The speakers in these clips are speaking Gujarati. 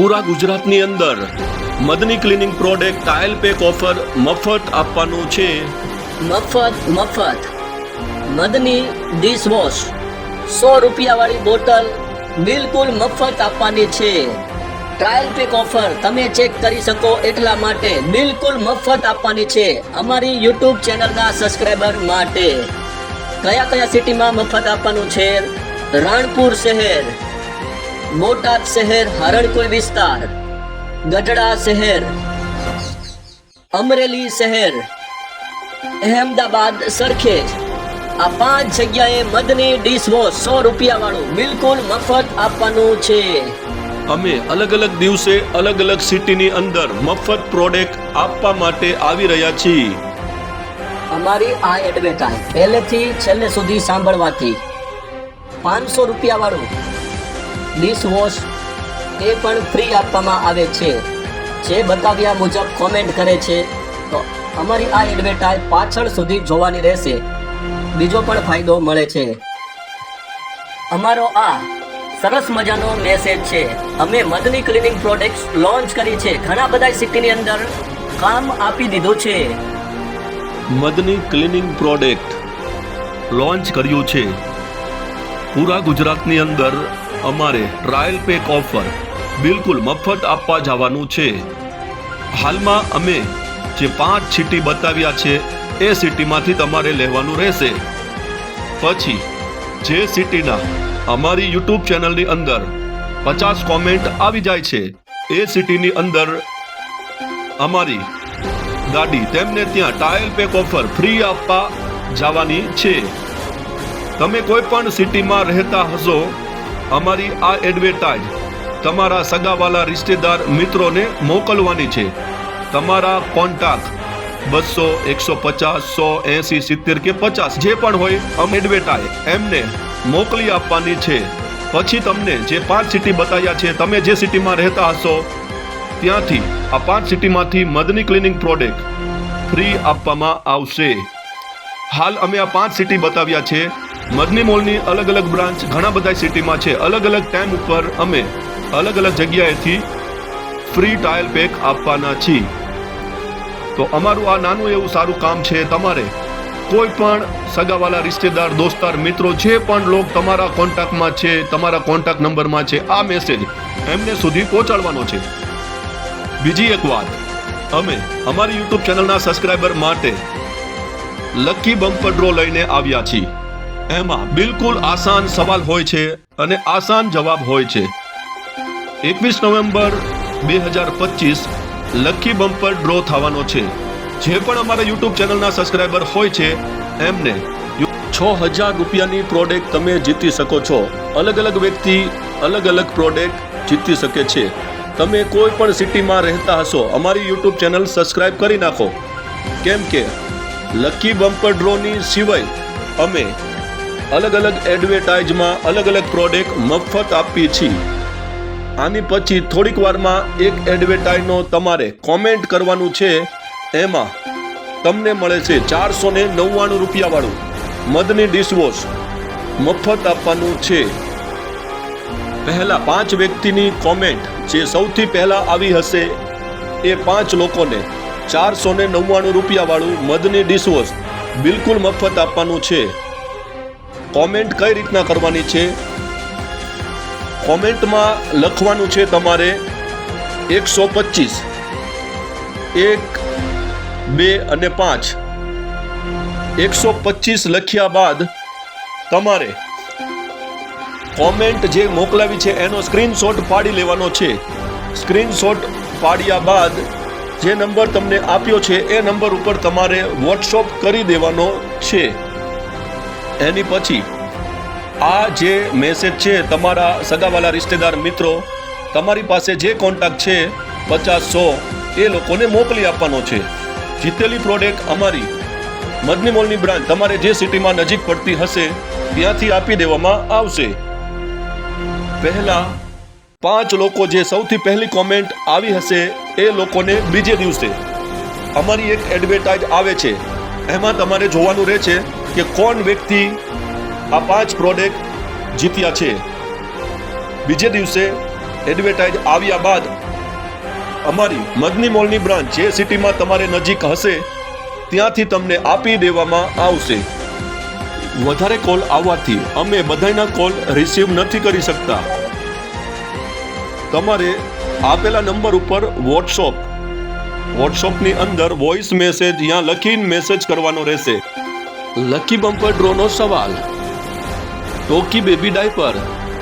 પૂરા ગુજરાતની અંદર Madni cleaning product tile pack offer મફત આપવાનું છે. મફત મફત. મદની ડિશવોશ સો રૂપિયાવાળી બોટલ બિલકુલ મફત આપવાની છે. ટ્રાયલ પેક ઓફર તમે ચેક કરી શકો એટલા માટે બિલકુલ મફત આપવાની છે અમારી યુટ્યુબ ચેનલના સબસ્ક્રાઈબર માટે. કયા કયા સિટીમાં મફત આપવાનું છે? રાણપુર શહેર બોટાદ શહેર હરણકોઈ વિસ્તાર. ગઢડા શહેર. અમરેલી શહેર. અહેમદાબાદ સરખેજ. આ પાંચ જગ્યાએ મદની ડિશવોશ સો રૂપિયા વાળું બિલકુલ મફત આપવાનું છે. અમે અલગ અલગ દિવસે અલગ અલગ સિટીની અંદર મફત પ્રોડક્ટ આપવા માટે આવી રહ્યા છીએ. અમારી આ એડવર્ટાઇઝ પહેલેથી છેલ્લે સુધી સાંભળવાથી પાંચસો રૂપિયા વાળું ડિશવોશ એ પણ ફ્રી આપવામાં આવે છે. જે બતાવ્યા મુજબ કોમેન્ટ કરે છે, તો અમારી આ એડવર્ટાઇઝ પાછળ સુધી જોવાની રહેશે. બીજો પણ ફાયદો મળે છે. અમારો આ સરસ મજાનો મેસેજ છે. અમે મદની ક્લિનિંગ પ્રોડક્ટ્સ લોન્ચ કરી છે. ઘણા બધા સિટીની અંદર કામ આપી દીધું છે. મદની ક્લિનિંગ પ્રોડક્ટ લોન્ચ કર્યું છે. પૂરા ગુજરાતની અંદર અમારે ટ્રાયલ પેક ઓફર બિલકુલ મફત આપવા જવાનું છે. હાલમાં અમે જે પાંચ સિટી બતાવ્યા છે, એ સિટીમાંથી તમારે લેવાનું રહેશે. પછી, જે સિટીના અમારી યુટ્યુબ ચેનલની અંદર પચાસ કોમેન્ટ આવી જાય છે, એ સિટીની અંદર અમારી ગાડી તેમને ત્યાં ટાયલ પેક ઓફર ફ્રી આપવા જવાની છે. તમે કોઈ પણ સિટીમાં રહેતા હશો અમારી આ એડવર્ટાઇઝ તમારા સગાવાલા રિશ્તેદાર મિત્રોને મોકલવાની છે. તમારા કોન્ટાક્ટ બસો એકસો પચાસ સો એસી સિત્તેર કે પચાસ જે પણ હોય અમ એડવર્ટાઇઝ એમને મોકલી આપવાની છે. પછી તમને જે પાંચ સિટી બતાવ્યા છે, તમે જે સિટીમાં રહેતા હશો, ત્યાંથી આ પાંચ સિટીમાંથી મદની ક્લિનિંગ પ્રોડક્ટ ફ્રી આપવામાં આવશે. હાલ અમે આ પાંચ સિટી બતાવ્યા છે. મદની મોલની અલગ અલગ બ્રાન્ચ ઘણા બધા સિટીમાં છે. અલગ અલગ ટાઈમ ઉપર અમે અલગ અલગ જગ્યાએથી ફ્રી ટાયલ પેક આપવાના છીએ. તો અમારું આ નાનું એવું સારું કામ છે તમારે કોઈ પણ સગાવાલા, રિશ્તેદાર, દોસ્તાર, મિત્રો, જે પણ લોક તમારા કોન્ટેક્ટમાં છે, તમારા કોન્ટેક્ટ નંબરમાં છે, આ મેસેજ એમને સુધી પહોંચાડવાનો છે. બીજી એક વાત, અમે અમારી યુટ્યુબ ચેનલના સબસ્ક્રાઈબર માટે લકી બમ્પર ડ્રો લઈને આવ્યા છીએ. એમાં બિલકુલ આસાન સવાલ હોય છે અને આસાન જવાબ હોય છે. એકવીસ નવેમ્બર બે હજાર પચીસ લકી બમ્પર ડ્રો થવાનો છે. જે પણ અમારા યુટ્યુબ ચેનલના સબસ્ક્રાઈબર હોય છે, એમને છ હજાર રૂપિયાની પ્રોડક્ટ તમે જીતી શકો છો. અલગ અલગ વ્યક્તિ અલગ અલગ પ્રોડક્ટ જીતી શકે છે. તમે કોઈ પણ સિટીમાં રહેતા હશો, અમારી યુટ્યુબ ચેનલ સબસ્ક્રાઈબ કરી નાખો. કેમ કે લકી બમ્પર ડ્રોની સિવાય અમે અલગ અલગ એડવર્ટાઇઝમાં અલગ અલગ પ્રોડક્ટ મફત આપીએ છીએ. આની પછી થોડીક વારમાં એક એડવર્ટાઇઝનો તમારે કોમેન્ટ કરવાનું છે. એમાં તમને મળે છે ચારસો ને નવ્વાણું રૂપિયાવાળું મધની ડિશવોશ મફત આપવાનું છે. પહેલા પાંચ વ્યક્તિની કોમેન્ટ જે સૌથી પહેલા આવી હશે એ પાંચ લોકોને ચારસો ને નવ્વાણું રૂપિયાવાળું મધની ડિશવોશ બિલકુલ મફત આપવાનું છે. કોમેન્ટ કઈ રીતના કરવાની છે? કોમેન્ટમાં લખવાનું છે તમારે એકસો પચીસ, એક, બે અને પાંચ. એકસો પચીસ લખ્યા બાદ તમારે કોમેન્ટ જે મોકલાવી છે એનો સ્ક્રીનશોટ પાડી લેવાનો છે. સ્ક્રીનશોટ પાડ્યા બાદ જે નંબર તમને આપ્યો છે એ નંબર ઉપર તમારે વોટ્સઅપ કરી દેવાનો છે. એની પછી આ જે મેસેજ છે, તમારા સગાવાલા રિશ્તેદાર મિત્રો, તમારી પાસે જે કોન્ટેક્ટ છે, પચાસ સો, એ લોકોને મોકલી આપવાનો છે. જીતેલી પ્રોડક્ટ અમારી મદની મોલની બ્રાન્ચ, તમારે જે સિટીમાં નજીક પડતી હશે, ત્યાંથી આપી દેવામાં આવશે. પહેલા પાંચ લોકો જે સૌથી પહેલી કોમેન્ટ આવી હશે, એ લોકોને બીજે દિવસે. અમારી એક એડવર્ટાઇઝ આવે છે. એમાં તમારે જોવાનું રહે છે કે કોણ વ્યક્તિ આ પાંચ પ્રોડક્ટ જીત્યા છે? બીજે દિવસે એડવર્ટાઇઝ આવ્યા બાદ અમારી મદની મોલની બ્રાન્ચ જે સિટીમાં તમારે નજીક હશે, ત્યાંથી તમને આપી દેવામાં આવશે. વધારે કોલ આવવાથી અમે બધાના કોલ રિસીવ નથી કરી શકતા. તમારે આપેલા નંબર ઉપર વોટ્સઅપ વોટ્સઅપની અંદર વોઇસ મેસેજ યા લખીને મેસેજ કરવાનો રહેશે. લકી બમ્પર ડ્રોનો સવાલ. ટોકી બેબી ડાયપર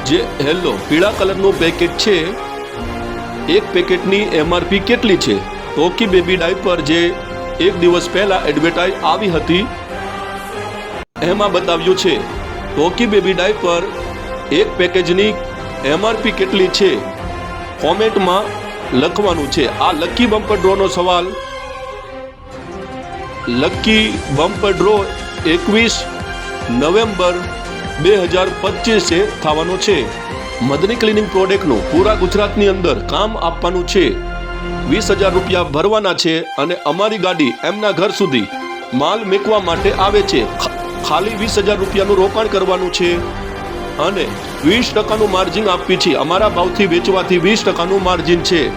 જે હેલો પીળા કલરનું પેકેટ છે, એક પેકેટની એમઆરપી કેટલી છે? ટોકી બેબી ડાયપર જે એક દિવસ પહેલા એડવર્ટાઇઝ આવી હતી, એમાં બતાવ્યું છે ટોકી બેબી ડાયપર એક પેકેજની એમઆરપી કેટલી છે? કોમેન્ટમાં લખવાનું છે. આ લકી બમ્પર ડ્રોનો સવાલ. લકી બમ્પર ડ્રો એકવીસ નવેમ્બર બે હજાર પચીસે થવાનો છે. મદની ક્લિનિંગ પ્રોડક્ટનું પૂરા ગુજરાતની અંદર કામ આપવાનું છે. વીસ હજાર રૂપિયા ભરવાના છે અને અમારી ગાડી એમના ઘર સુધી માલ મેકવા માટે આવે છે. ખાલી વીસ હજાર રૂપિયાનું રોકાણ કરવાનું છે. અને વીસ ટકાનું માર્જિન આપવી છે. અમારા ભાવથી વેચવાથી વીસ ટકાનું માર્જિન છે.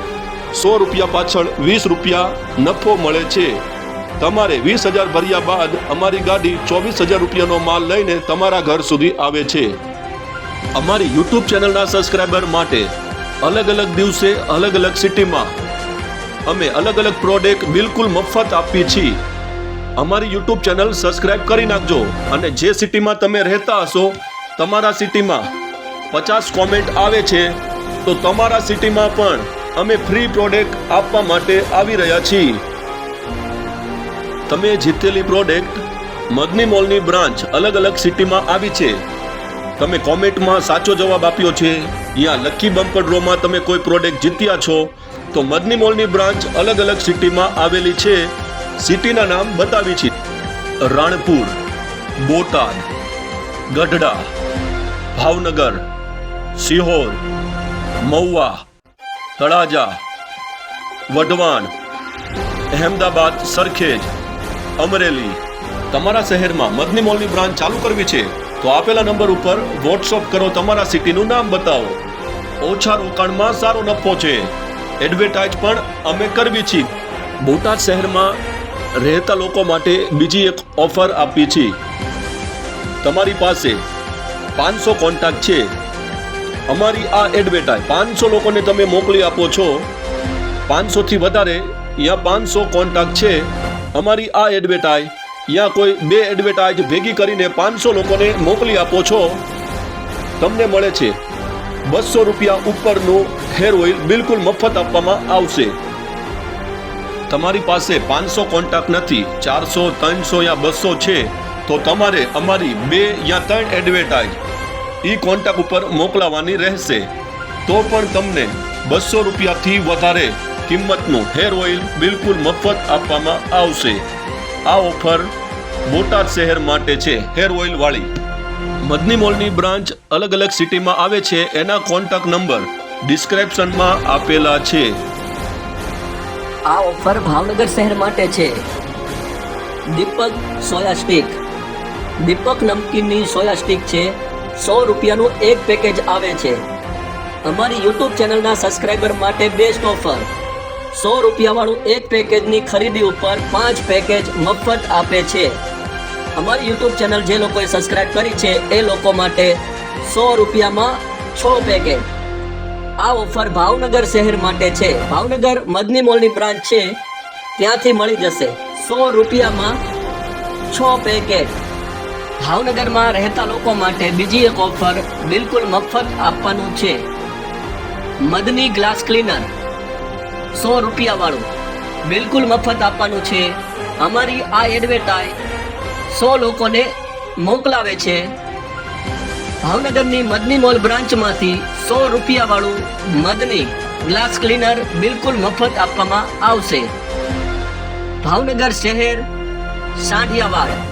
સો રૂપિયા પાછળ વીસ રૂપિયા નફો મળે છે. તમારે વીસ હજાર ભર્યા બાદ અમારી ગાડી ચોવીસ હજાર રૂપિયાનો માલ લઈને તમારા ઘર સુધી આવે છે. અમારી યુટ્યુબ ચેનલના સબસ્ક્રાઈબર માટે અલગ અલગ દિવસે અલગ અલગ સિટીમાં અમે અલગ અલગ પ્રોડક્ટ બિલકુલ મફત આપીએ છીએ. અમારી યુટ્યુબ ચેનલ સબસ્ક્રાઈબ કરી નાખજો અને જે સિટીમાં તમે રહેતા હશો, તમારા સિટીમાં પચાસ કોમેન્ટ આવે છે, તો તમારા સિટીમાં પણ અમે ફ્રી પ્રોડક્ટ આપવા માટે આવી રહ્યા છીએ. તમે જીતેલી પ્રોડક્ટ મદની મોલની બ્રાન્ચ અલગ અલગ સિટીમાં આવી છે. તમે કોમેન્ટમાં સાચો જવાબ આપ્યો છે. યા લકી બમ્પર ડ્રોમાં તમે કોઈ પ્રોડક્ટ જીત્યા છો, તો મદની મોલની બ્રાન્ચ અલગ અલગ સિટીમાં આવેલી છે. સિટીના નામ બતાવી છે. રાણપુર, બોટાદ, ગઢડા, ભાવનગર, સિહોર, મહુવા, તળાજા, વઢવાણ, અહેમદાબાદ, સરખેજ. અમરેલી. તમારા શહેરમાં મદની મોલની બ્રાન્ચ ચાલુ કરવી છે, તો આપેલા નંબર ઉપર વોટ્સઅપ કરો તમારા સિટીનું નામ બતાવો. ઓછા રોકાણમાં સારો નફો છે. એડવર્ટાઇઝ પણ અમે કરવી છીએ. બોટાદ શહેરમાં રહેતા લોકો માટે બીજી એક ઓફર આપી છે. તમારી પાસે પાંચસો કોન્ટેક્ટ છે. અમારી આ એડવર્ટાઇઝ પાંચસો લોકોને તમે મોકલી આપો છો. પાંચસોથી વધારે યા પાંચસો કોન્ટેક્ટ છે. અમારી આ એડવર્ટાઇઝ યા કોઈ બે એડવર્ટાઇઝ ભેગી કરીને પાંચસો લોકોને મોકલી આપો છો, તમને મળે છે. બસો રૂપિયા ઉપરનું હેર ઓઇલ બિલકુલ મફત આપવામાં આવશે. તમારી પાસે પાંચસો કોન્ટેક્ટ નથી, ચારસો, ત્રણસો યા બસો છે, તો તમારે અમારી બે યા ત્રણ એડવર્ટાઇઝ ઈ કોન્ટેક્ટ ઉપર મોકલાવાની રહેશે. તો પણ તમને બસો રૂપિયાથી વધારે કિંમતનું હેર ઓઇલ બિલકુલ મફત આપવામાં આવશે. આ ઓફર બોટાદ શહેર માટે છે હેર ઓઇલ વાળી. મદની મોલની બ્રાન્ચ અલગ અલગ સિટીમાં આવે છે એના કોન્ટેક્ટ નંબર ડિસ્ક્રિપ્શનમાં આપેલા છે. આ ઓફર ભાવનગર શહેર માટે છે. Deepak soya stick. દીપક નમકીનની સોયા સ્ટીક છે. સો રૂપિયાનું એક પેકેજ આવે છે. અમારી યુટ્યુબ ચેનલના સબસ્ક્રાઇબર માટે બેસ્ટ ઓફર. સો રૂપિયાવાળું એક પેકેજની ખરીદી ઉપર પાંચ પેકેજ મફત આપે છે. અમારી યુટ્યુબ ચેનલ જે લોકોએ સબસ્ક્રાઇબ કરી છે, એ લોકો માટે સો રૂપિયામાં છ પેકેજ. આ ઓફર ભાવનગર શહેર માટે છે. ભાવનગર મદની મોલની બ્રાન્ચ છે. ત્યાંથી મળી જશે. સો રૂપિયામાં છ પેકેટ ભાવનગરમાં રહેતા લોકો માટે બીજી એક ઓફર બિલકુલ મફત આપવાનું છે. Madni glass cleaner. સો રૂપિયા વાળું બિલકુલ મફત આપવાનું છે. અમારી આ એડવર્ટાઈઝ સો લોકોને મોકલાવે છે. ભાવનગરની મદની મોલ બ્રાન્ચમાંથી સો રૂપિયા વાળું મદની ગ્લાસ ક્લીનર બિલકુલ મફત આપવામાં આવશે. ભાવનગર શહેર, સાંઢિયાવાડ.